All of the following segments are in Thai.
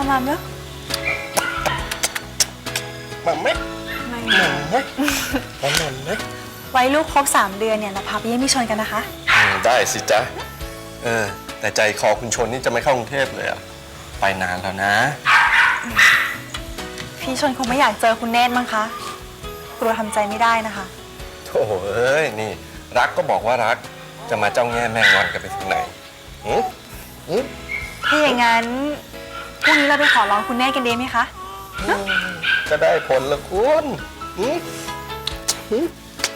มามาเนอะมาไหมไม่มาไหมมาหน่อยไหมไว้ลูกครบ3เดือนเนี่ยเราพาไปเยี่ยมพี่ชนกันนะคะ อืมได้สิจ๊ะ เออ แต่ใจคอคุณชนนี่จะไม่เข้ากรุงเทพเลยอะไปนานแล้วนะ พี่ชนคงไม่อยากเจอคุณเนตรมั้งคะกลัวทำใจไม่ได้นะคะ โถ่เอ้ย นี่ รักก็บอกว่ารัก จะมาเจ้าแง่แม่งอนกันไปถึงไหนหืมหืมถ้าอย่างนั้น พรุ่งนี้เราไปขอร้องคุณเนตรกันดีไหมคะ จะได้ผลละคุณหืมหืม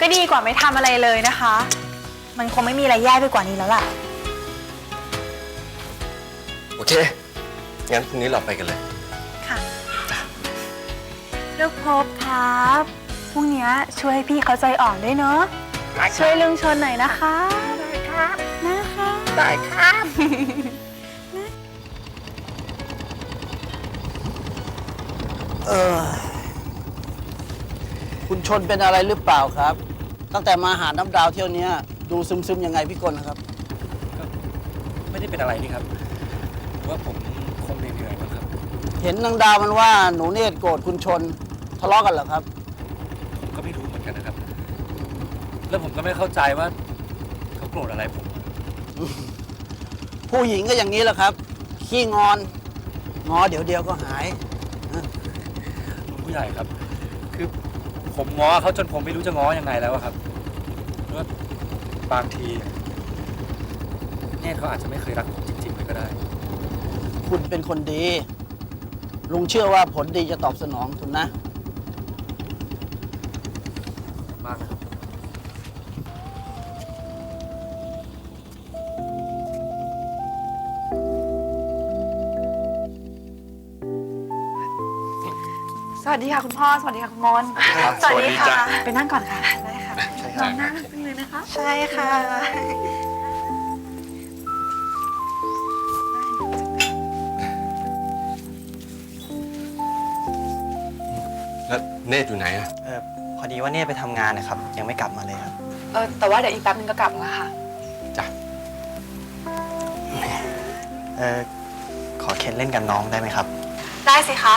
ก็ดีกว่าไม่ทำอะไรเลยนะคะ มันคงไม่มีอะไรแย่ไปกว่านี้แล้วล่ะ โอเค งั้นพรุ่งนี้เราไปกันเลย ค่ะลูกพบครับ พรุ่งนี้ช่วยให้พี่เขาใจอ่อนด้วยเนาะ ช่วยลุงชนหน่อยนะคะ ได้ครับ นะคะ ได้ครับ เออ คุณชนเป็นอะไรหรือเปล่าครับ ตั้งแต่มาหาน้ำดาวเที่ยวเนี้ย ดูซึมๆยังไงพี่กลนะครับ ไม่ได้เป็นอะไรนี่ครับว่าผมคงเหนื่อยๆมั้งครับ เห็นนางดาวมันว่าหนูเนตรโกรธคุณชนทะเลาะกันเหรอครับ ผมก็ไม่รู้เหมือนกันนะครับ แล้วผมก็ไม่เข้าใจว่าเขาโกรธอะไรผม ผู้หญิงก็อย่างนี้แหละครับ ขี้งอน งอเดี๋ยวเดียวก็หายลุง ผู้ใหญ่ครับ คือผมง้อเขาจนผมไม่รู้จะง้อยังไงแล้วอะครับเพราะว่าบางทีเนี่ยเขาอาจจะไม่เคยรักผมจริงๆเลยก็ได้ คุณเป็นคนดี ลุงเชื่อว่าผลดีจะตอบสนองคุณนะ สวัสดีค่ะคุณพ่อ สวัสดีค่ะคุณมนครับสวัสดีจ้ะ ไปนั่งก่อนค่ะ ได้ค่ะใช่น้องๆนั่งเลยนะคะ ใช่ค่ะ แล้วเนตรอยู่ไหนอะเออพอดีว่าเนี่ยไปทำงานนะครับ ยังไม่กลับมาเลยครับ เออแต่ว่าเดี๋ยวอีกแป๊บนึงก็กลับแล้วค่ะ จ้ะเออขอเคนเล่นกับน้องได้ไหมครับ ได้สิคะ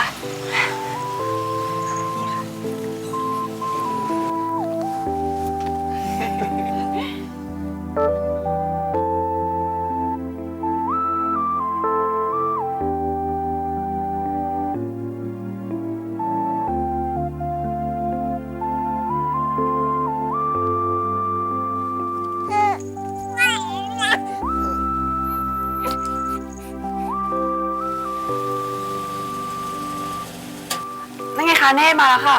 าเน่มาแล้วค่ะ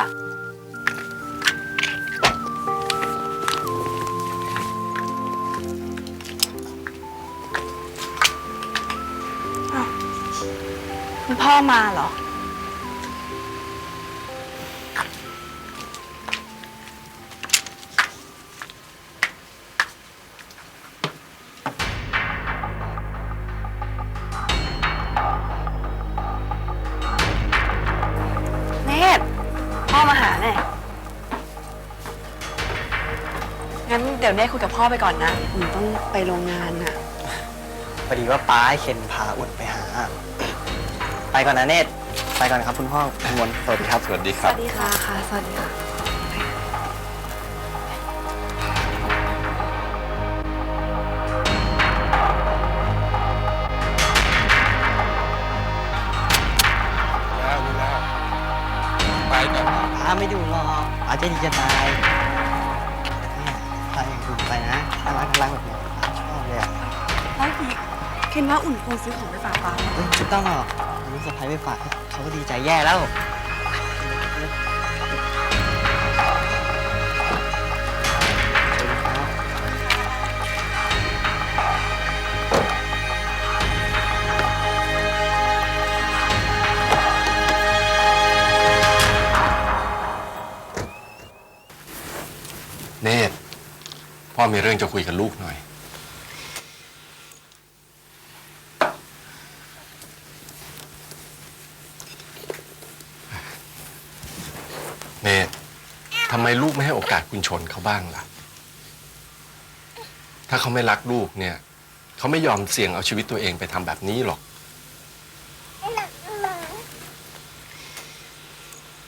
คุณพ่อมาเหรอ เดี๋ยวเนตรคุยกับพ่อไปก่อนนะหนูต้องไปโรงงานน่ะ พอดีว่าป้าให้เคนพาอุ่นไปหา ไปก่อนนะเนตรไปก่อนครับคุณพ่อคุณมนต์สวัสดีครับ สวัสดีคสรับ วัสดีค่ะค่ะ สวัสดีค่ะ แล้วรู้แล้วไปก่อนนะ ป้าไม่ดูหรอกป้าใจดีจะตายเนี่ย นะน่ารักน่ารักแบบเนี้ยป้าชอบเลยอะพ่อพีเคนว่าอุ่นควรซื้อของไปฝากป้านะเอ้ยไม่ต้องหรอกลูกสะพ้ายไปฝากเขาก็ดีใจแย่แล้ว เนตร พ่อมีเรื่องจะคุยกับลูกหน่อย เนตรทำไมลูกไม่ให้โอกาสคุณชนเขาบ้างล่ะ ถ้าเขาไม่รักลูกเนี่ย เขาไม่ยอมเสี่ยงเอาชีวิตตัวเองไปทำแบบนี้หรอก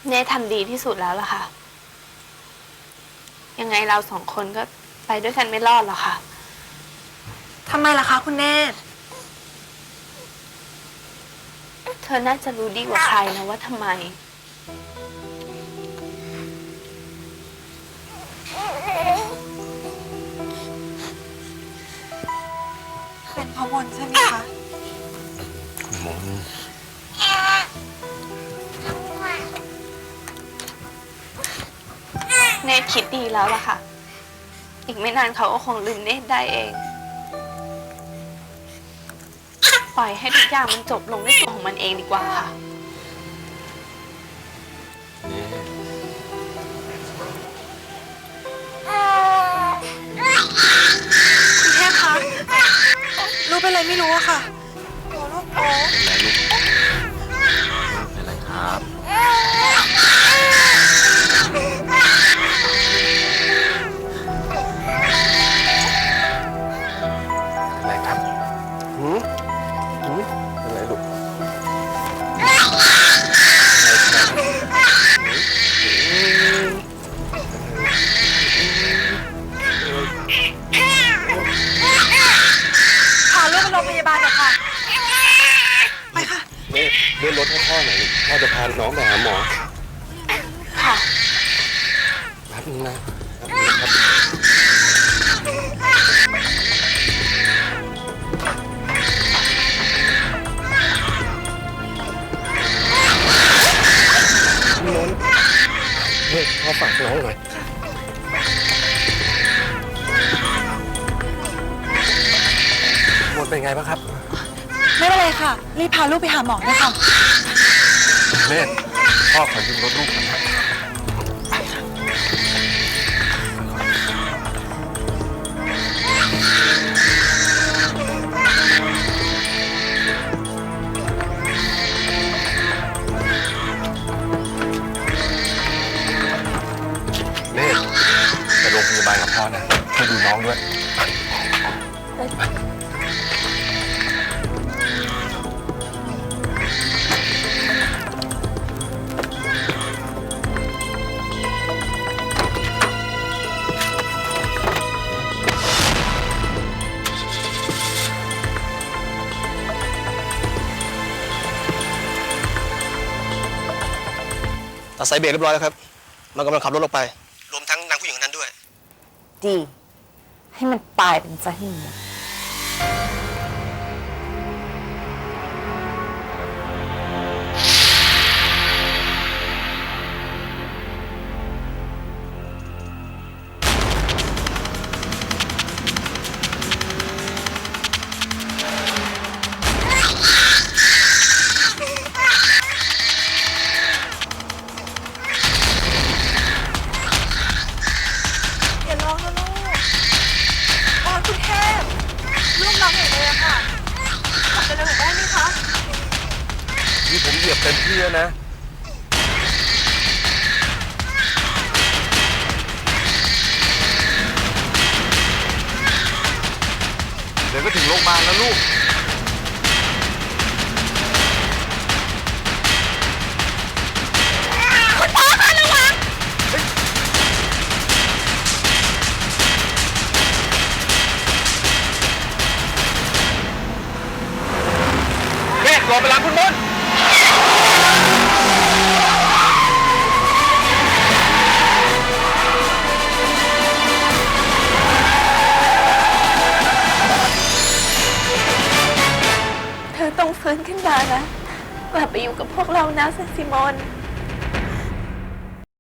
เน่ทำดีที่สุดแล้วล่ะค่ะ ยังไงเราสองคนก็ ไปด้วยกันไม่รอดหรอกค่ะ ทำไมล่ะคะคุณเนตรเธอน่าจะรู้ดีกว่าใครนะว่าทำไม เป็นเพราะมนใช่ไหมคะคุณมนต์เนทคิดดีแล้วล่ะค่ะ อีกไม่นานเขาก็คงลืมเนทได้เอง ปล่อยให้ทุกอย่างมันจบลงด้วยตัวของมันเองดีกว่าค่ะ นี่คุณเทพคะรู้เป็นอะไรไม่รู้อะค่ะโอ้ลูกโอ้ เป็นไรลูก น้องไปหาหมอค่ะแป๊บนึงนะแป๊บนึงนะครับคุณมนต์เฮ้ยพ่อฝากน้องหน่อยมนต์เป็นไงบ้างครับ ไม่เป็นไรค่ะ รีบพาลูกไปหาหมอนะคะ เนตรพ่อขอยืมรถลูกหน่อยนะเนตรไปโรงพยาบาลกับพ่อนะช่วยดูน้องด้วย ตัดสายเบรกเรียบร้อยแล้วครับ เรากำลังขับรถออกไป รวมทั้งนางผู้หญิงคนนั้นด้วย ดี ให้มันตายเป็นซะให้หมด ผมเหยียบเต็มที่แล้วนะเดี๋ยวก็ถึงโรงพยาบาลแล้วลูก ไปอยู่กับพวกเรานะเซนซิมอน